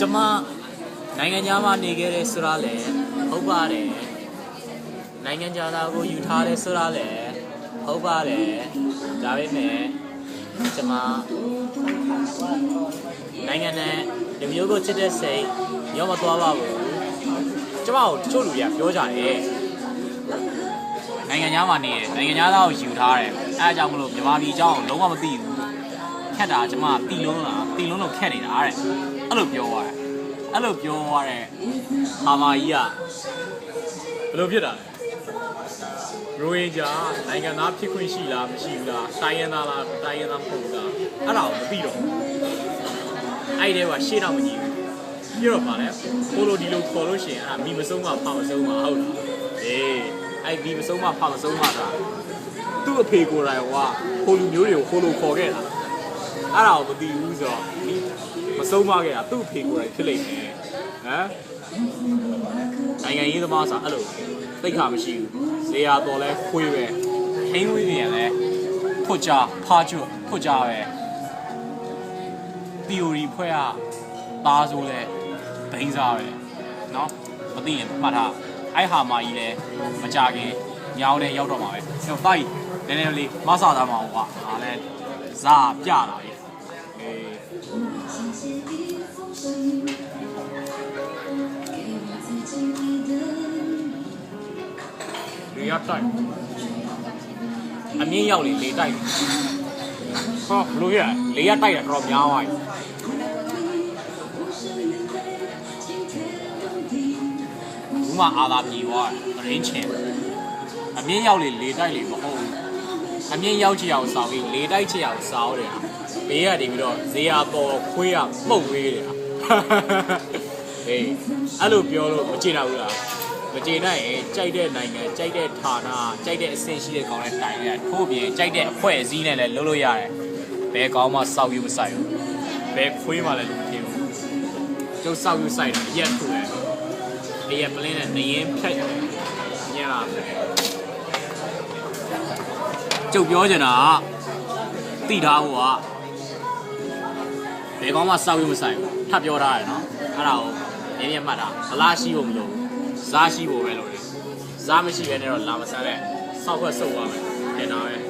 ကျမနိုင်ငံခြားမှာနေခဲ့တဲ့ဆိုတာလည်းဟုတ်ပါတယ်နိုင်ငံခြားသားကိုယူထားတဲ့ဆိုတာလည်းဟုတ်ပါတယ်ဒါပေမဲ့ကျမနိုင်ငံနဲ့လူမျိုးကိုချစ်တဲ့စိတ်ရောမသွားပါဘူးကျမကိုတချို့လူတွေကပြောကြတယ်နိုင်ငံခြားမှာနေတယ်နိုင်ငံခြားသားကိုယူထားတယ်အဲအကြောင်းမလို့မြန်မာပြည်အကြောင်းကိုလုံးဝမသိဘူး ခက်တာကျမတီလုံးလားတီလုံးလို့ခက်နေတာတဲ့အဲ့လိုပြောသွားတယ်အဲ့လိုပြောသွားတဲ့ဟာမာကြီးကဘယ်လိုဖြစ်တာလဲရိုဟင်ဂျာနိုင်ငံသားဖြစ်ခွင့်ရှိလားမရှိဘူးလားတိုင်းရင်းသားလားတိုင်းရင်းသားမဟုတ်ဘူးလားအဲ့ဒါကိုမသိတော့ဘူးအဲ့ဒီကရှေ့တော့မကြည့်ဘူးပြတော့ပါလေကိုလိုဒီလိုခေါ်လို့ရှိရင်အဲ့ဒါမိမဆုံးမှဖောက်မဆုံးမှဟုတ်လားအေးအဲ့ဒီမဆုံးမှဖောက်မဆုံးမှဒါသူ့အဖေကိုယ်တိုင်ကခိုလူမျိုးတွေကိုခိုလိုခေါ်ခဲ့တာ အဲ့ဒါကိုမသိဘူးဆိုတော့ဒီမဆုံးမခဲ့တာသူ့အဖေကိုယ်တိုင်ဖြစ်လိမ့်မယ်ဟမ်နိုင်ငံရေးသမားဆိုအဲ့လိုသိခါမရှိဘူးဇေယျတော်လဲခွေးပဲဟင်းဝေးပြန်လဲဖွတ်ကြဖားကျွတ်ဖွတ်ကြပဲ theory ဖွဲ့อ่ะသားဆိုလဲဘိန်းစားပဲเนาะမသိရင်မှတ်ထားအဲ့ဟာမာကြီးလဲမကြခင်ညောင်းလဲရောက်တော့မှာပဲအဲ့တော့တိုက်နည်းနည်းလေးမဆာသားမှာဟောဒါလဲဇာပြလာပြီအေး လေရတိုက်အမြင့်ရောက်လေလေတိုက်ဟောဘလို့ရလေရတိုက်တာတော့များသွားပြီဘူးမအာသာပြေသွားတယ်ရင်းချင်အမြင့်ရောက်လေလေတိုက်လေမဟုတ်ဘူးအမြင့်ရောက်ချင်အောင်စောင်းပြီးလေတိုက်ချင်အောင်စောင်းတယ် ဘေးကနေပြီးတော့ဇေယျပေါ်ခွေးကမှုတ်ဝေးတယ်ဟေးအဲ့လိုပြောလို့မကျေနပ်ဘူးလားမကျေနပ်ရင်ကြိုက်တဲ့နိုင်ငံကြိုက်တဲ့ဌာနကြိုက်တဲ့အဆင့်ရှိတဲ့ကောင်နဲ့တိုင်ရတယ်ထို့ပြင်ကြိုက်တဲ့အဖွဲ့အစည်းနဲ့လည်းလုပ်လို့ရတယ်ဘယ်ကောင်မှစောက်ယူမဆိုင်ဘူးဘယ်ခွေးမှလည်းလုပ်မဖြစ်ဘူးကျုပ်စောက်ယူဆိုင်တယ်ရက်ထူတယ်အရက်ပလင်းနဲ့နေရင်ဖြတ်ညလာကျုပ်ပြောချင်တာကတိထားဖို့က ဘယ်ကောင်မှစောက်ယူမဆိုင်ဘူးထပ်ပြောထားရတယ်နော်အဲ့ဒါကိုမြင်းမြတ်မှတ်တာဗလားရှိဖို့မလိုဘူးစားရှိဖို့ပဲလို့လေစားမရှိဘဲနဲ့တော့လာမစားတဲ့စောက်ခွက်စုပ်သွားမယ်တင်တာပဲ